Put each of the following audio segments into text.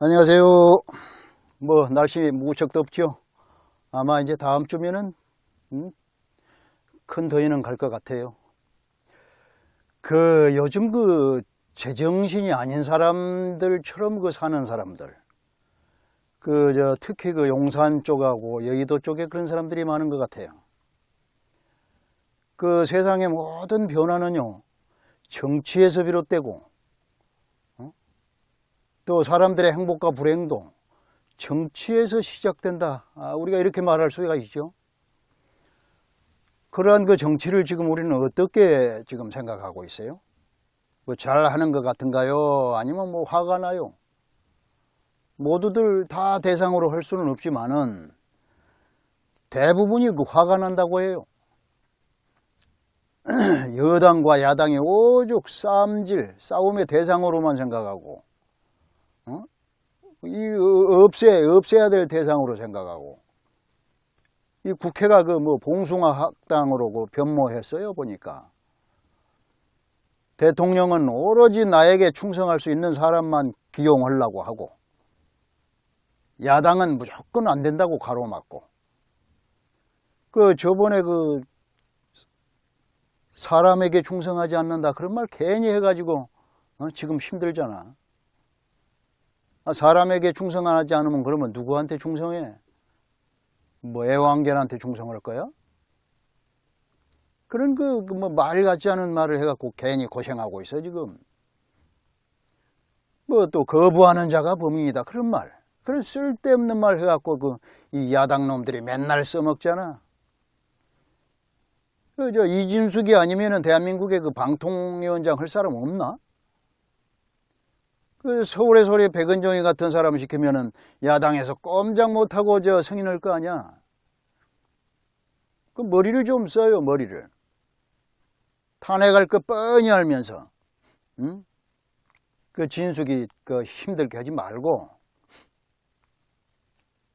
안녕하세요. 뭐 날씨 무척 덥죠. 아마 이제 다음 주면은 음, 큰 더위는 갈 것 같아요. 그 요즘 그 제정신이 아닌 사람들처럼 그 사는 사람들. 그 저 특히 그 용산 쪽하고 여의도 쪽에 그런 사람들이 많은 것 같아요. 그 세상의 모든 변화는요 정치에서 비롯되고 또 사람들의 행복과 불행도 정치에서 시작된다. 아, 우리가 이렇게 말할 수가 있죠. 그러한 그 정치를 지금 우리는 어떻게 지금 생각하고 있어요? 뭐 잘하는 것 같은가요? 아니면 뭐 화가 나요? 모두들 다 대상으로 할 수는 없지만은 대부분이 그 화가 난다고 해요. 여당과 야당의 오죽 싸움질, 싸움의 대상으로만 생각하고 어? 이 없애 없애야 될 대상으로 생각하고 이 국회가 그 뭐 봉숭아 학당으로 그 변모했어요 보니까 대통령은 오로지 나에게 충성할 수 있는 사람만 기용하려고 하고 야당은 무조건 안 된다고 가로막고 그 저번에 그 사람에게 충성하지 않는다 그런 말 괜히 해가지고 어? 지금 힘들잖아. 아, 사람에게 충성하지 않으면 그러면 누구한테 충성해? 뭐 애완견한테 충성할 거야? 그런 그 뭐 말 같지 않은 말을 해갖고 괜히 고생하고 있어 지금. 뭐 또 거부하는 자가 범인이다 그런 말. 그런 쓸데없는 말 해갖고 그 이 야당 놈들이 맨날 써먹잖아. 그저 이진숙이 아니면은 대한민국의 그 방통위원장 할 사람 없나? 그 서울의 소리 백은종이 같은 사람 시키면은 야당에서 꼼짝 못하고 저 승인할 거 아니야. 그 머리를 좀 써요, 머리를. 탄핵할 거 뻔히 알면서, 응? 그 진숙이 그 힘들게 하지 말고,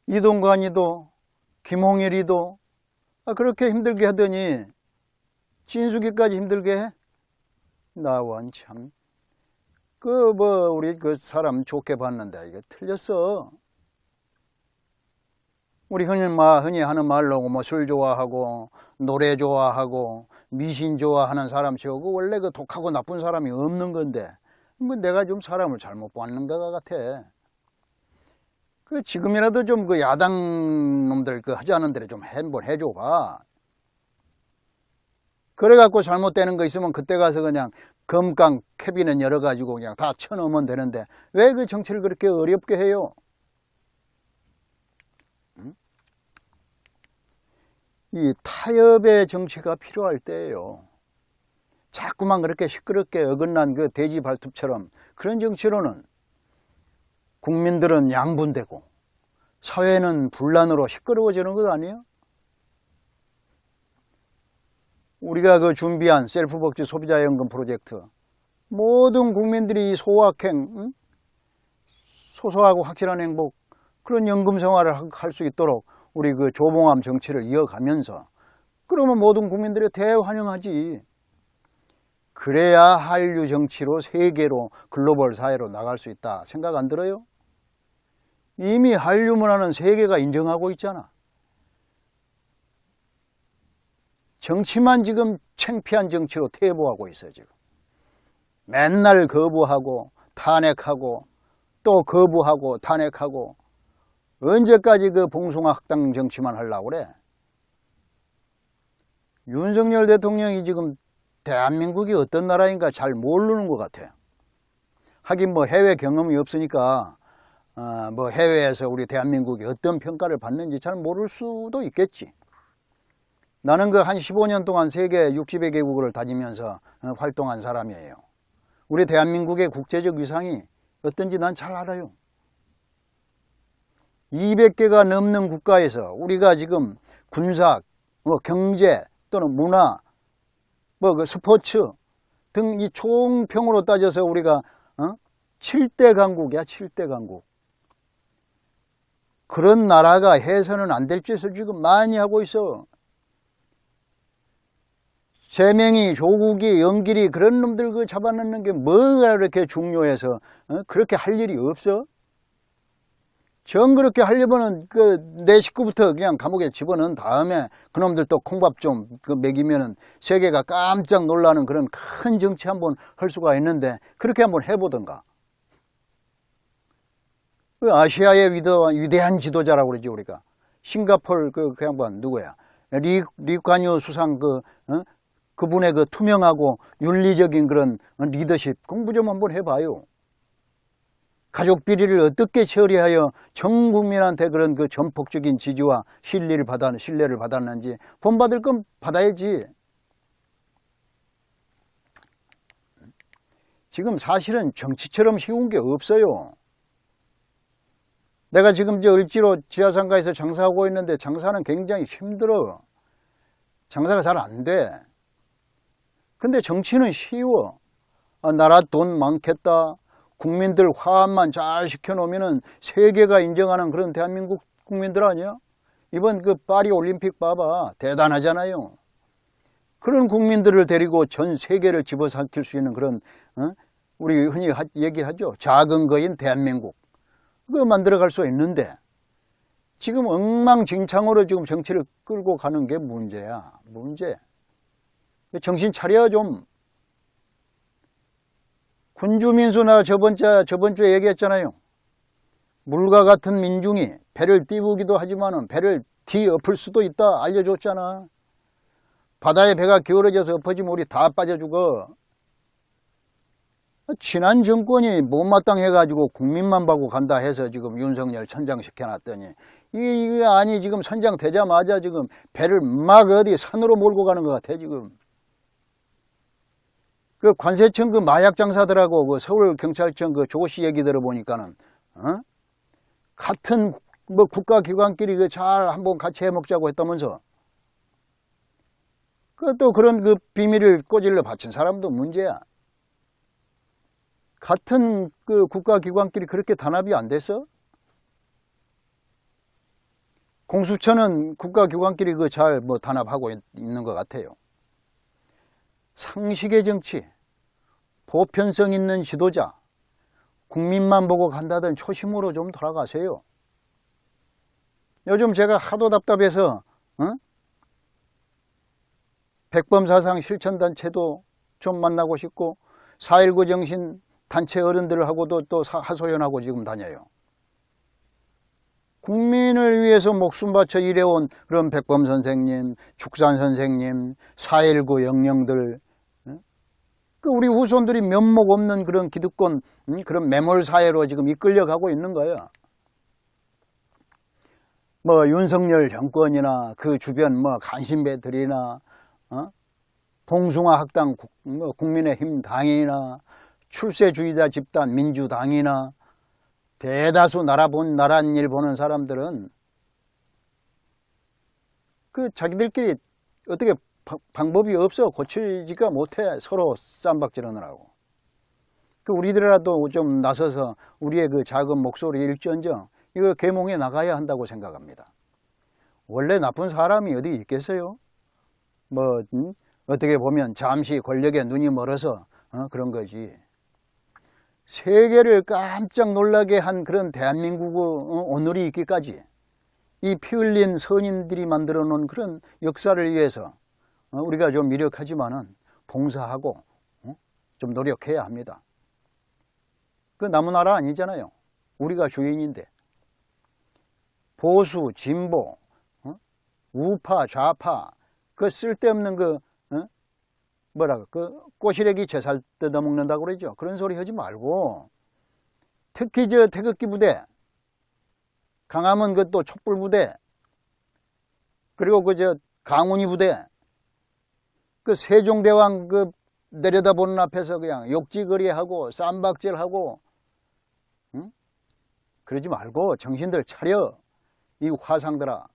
이동관이도, 김홍일이도, 아, 그렇게 힘들게 하더니, 진숙이까지 힘들게 해? 나원 참. 그 뭐 우리 그 사람 좋게 봤는데 이게 틀렸어. 우리 흔히 마 흔히 하는 말로 뭐 술 좋아하고 노래 좋아하고 미신 좋아하는 사람 치고 원래 그 독하고 나쁜 사람이 없는 건데 뭐 내가 좀 사람을 잘못 봤는 것 같아. 그 지금이라도 좀 그 야당 놈들 그 하지 않은 대로 좀 한번 해줘 봐. 그래갖고 잘못되는 거 있으면 그때 가서 그냥 검강 캐비넷 열어가지고 그냥 다 쳐넣으면 되는데 왜 그 정치를 그렇게 어렵게 해요? 응? 이 타협의 정치가 필요할 때예요. 자꾸만 그렇게 시끄럽게 어긋난 그 돼지 발톱처럼 그런 정치로는 국민들은 양분되고 사회는 분란으로 시끄러워지는 것 아니에요? 우리가 그 준비한 셀프 복지 소비자연금 프로젝트 모든 국민들이 소확행 응? 소소하고 확실한 행복 그런 연금 생활을 할 수 있도록 우리 그 조봉암 정치를 이어가면서 그러면 모든 국민들이 대환영하지 그래야 한류 정치로 세계로 글로벌 사회로 나갈 수 있다 생각 안 들어요? 이미 한류 문화는 세계가 인정하고 있잖아 정치만 지금 창피한 정치로 퇴보하고 있어요, 지금. 맨날 거부하고 탄핵하고 또 거부하고 탄핵하고 언제까지 그 봉숭아 학당 정치만 하려고 그래? 윤석열 대통령이 지금 대한민국이 어떤 나라인가 잘 모르는 것 같아요. 하긴 뭐 해외 경험이 없으니까 어, 뭐 해외에서 우리 대한민국이 어떤 평가를 받는지 잘 모를 수도 있겠지. 나는 그 한 15년 동안 세계 60여 개국을 다니면서 어, 활동한 사람이에요. 우리 대한민국의 국제적 위상이 어떤지 난 잘 알아요. 200개가 넘는 국가에서 우리가 지금 군사, 뭐 경제 또는 문화, 뭐 그 스포츠 등 이 총평으로 따져서 우리가 어? 7대 강국이야, 7대 강국. 그런 나라가 해서는 안 될 짓을 지금 많이 하고 있어. 세명이 조국이 연길이 그런 놈들 그 잡아넣는 게 뭐가 그렇게 중요해서 어? 그렇게 할 일이 없어? 정 그렇게 하려면은 그 내 식구부터 그냥 감옥에 집어넣은 다음에 그놈들 또 콩밥 좀 그 먹이면은 세계가 깜짝 놀라는 그런 큰 정치 한번 할 수가 있는데 그렇게 한번 해보던가. 그 아시아의 위도, 위대한 지도자라고 그러지 우리가 싱가폴 그, 그 양반 누구야 리, 리관유 수상 그 어? 그분의 그 투명하고 윤리적인 그런 리더십 공부 좀 한번 해봐요. 가족 비리를 어떻게 처리하여 전 국민한테 그런 그 전폭적인 지지와 신뢰를 받아 신뢰를 받았는지 본받을 건 받아야지. 지금 사실은 정치처럼 쉬운 게 없어요. 내가 지금 저 을지로 지하상가에서 장사하고 있는데 장사는 굉장히 힘들어. 장사가 잘 안 돼. 근데 정치는 쉬워. 아, 나라 돈 많겠다. 국민들 화합만 잘 시켜놓으면은 세계가 인정하는 그런 대한민국 국민들 아니야? 이번 그 파리 올림픽 봐봐. 대단하잖아요. 그런 국민들을 데리고 전 세계를 집어삼킬 수 있는 그런, 어? 우리 흔히 하- 얘기를 하죠. 작은 거인 대한민국. 그거 만들어 갈 수 있는데, 지금 엉망진창으로 지금 정치를 끌고 가는 게 문제야. 문제. 정신 차려 좀. 군주민수나 저번 주 저번 주에 얘기했잖아요. 물과 같은 민중이 배를 띄우기도 하지만은 배를 뒤엎을 수도 있다 알려줬잖아. 바다에 배가 기울어져서 엎어지면 우리 다 빠져 죽어. 지난 정권이 못마땅해가지고 국민만 보고 간다 해서 지금 윤석열 선장시켜놨더니 이게, 이게 아니 지금 선장 되자마자 지금 배를 막 어디 산으로 몰고 가는 것 같아 지금. 그 관세청 그 마약 장사들하고 그 서울 경찰청 그 조씨 얘기 들어보니까는 어? 같은 뭐 국가기관끼리 그 잘 한번 같이 해먹자고 했다면서 그 또 그런 그 비밀을 꼬질러 바친 사람도 문제야. 같은 그 국가기관끼리 그렇게 단합이 안 돼서 공수처는 국가기관끼리 그 잘 뭐 단합하고 있- 있는 것 같아요. 상식의 정치, 보편성 있는 지도자, 국민만 보고 간다던 초심으로 좀 돌아가세요. 요즘 제가 하도 답답해서 어? 백범사상 실천단체도 좀 만나고 싶고 4.19 정신 단체 어른들하고도 또 사- 하소연하고 지금 다녀요. 국민을 위해서 목숨 바쳐 일해온 그런 백범 선생님, 축산 선생님, 4.19 영령들, 어? 그 우리 후손들이 면목 없는 그런 기득권, 음, 그런 매몰 사회로 지금 이끌려가고 있는 거야. 뭐 윤석열 정권이나 그 주변 뭐 간신배들이나 어? 봉숭아 학당 국- 뭐 국민의힘 당이나 출세주의자 집단 민주당이나 대다수 나라 본 나란 일 보는 사람들은 그 자기들끼리 어떻게 바- 방법이 없어 고치지가 못해 서로 쌈박질하느라고. 그 우리들이라도 좀 나서서 우리의 그 작은 목소리 일전정 이거 계몽에 나가야 한다고 생각합니다. 원래 나쁜 사람이 어디 있겠어요? 뭐 음? 어떻게 보면 잠시 권력에 눈이 멀어서 어, 그런 거지. 세계를 깜짝 놀라게 한 그런 대한민국의 어, 오늘이 있기까지 이 피 흘린 선인들이 만들어 놓은 그런 역사를 위해서 어, 우리가 좀 미력하지만은 봉사하고 어, 좀 노력해야 합니다. 그 남은 나라 아니잖아요. 우리가 주인인데 보수, 진보, 어? 우파, 좌파 그 쓸데없는 그 어? 뭐라 그 꼬시래기 제살 뜯어먹는다고 그러죠. 그런 소리 하지 말고 특히 저 태극기 부대 강함은 그 또 촛불 부대 그리고 그 저 강훈이 부대 그 세종대왕 그 내려다보는 앞에서 그냥 욕지거리하고 쌈박질하고 응? 그러지 말고 정신들 차려 이 화상들아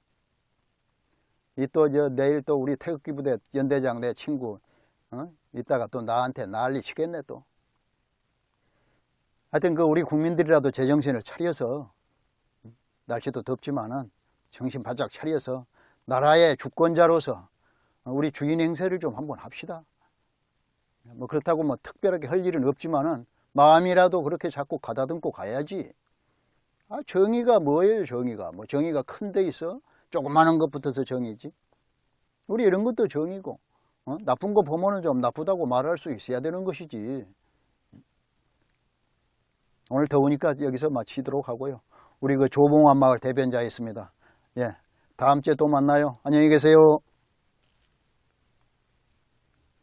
이 또 저 내일 또 우리 태극기 부대 연대장 내 친구 어? 이따가 또 나한테 난리 치겠네 또. 하여튼 그 우리 국민들이라도 제정신을 차려서 음, 날씨도 덥지만은 정신 바짝 차려서 나라의 주권자로서 어, 우리 주인 행세를 좀 한번 합시다. 뭐 그렇다고 뭐 특별하게 할 일은 없지만은 마음이라도 그렇게 자꾸 가다듬고 가야지. 아, 정의가 뭐예요, 정의가? 뭐 정의가 큰 데 있어? 조그마한 것부터서 정의지. 우리 이런 것도 정의고, 어? 나쁜 거 보면은 좀 나쁘다고 말할 수 있어야 되는 것이지. 오늘 더우니까 여기서 마치도록 하고요. 우리 그 조봉환 마을 대변자였습니다. 예. 다음 주에 또 만나요. 안녕히 계세요.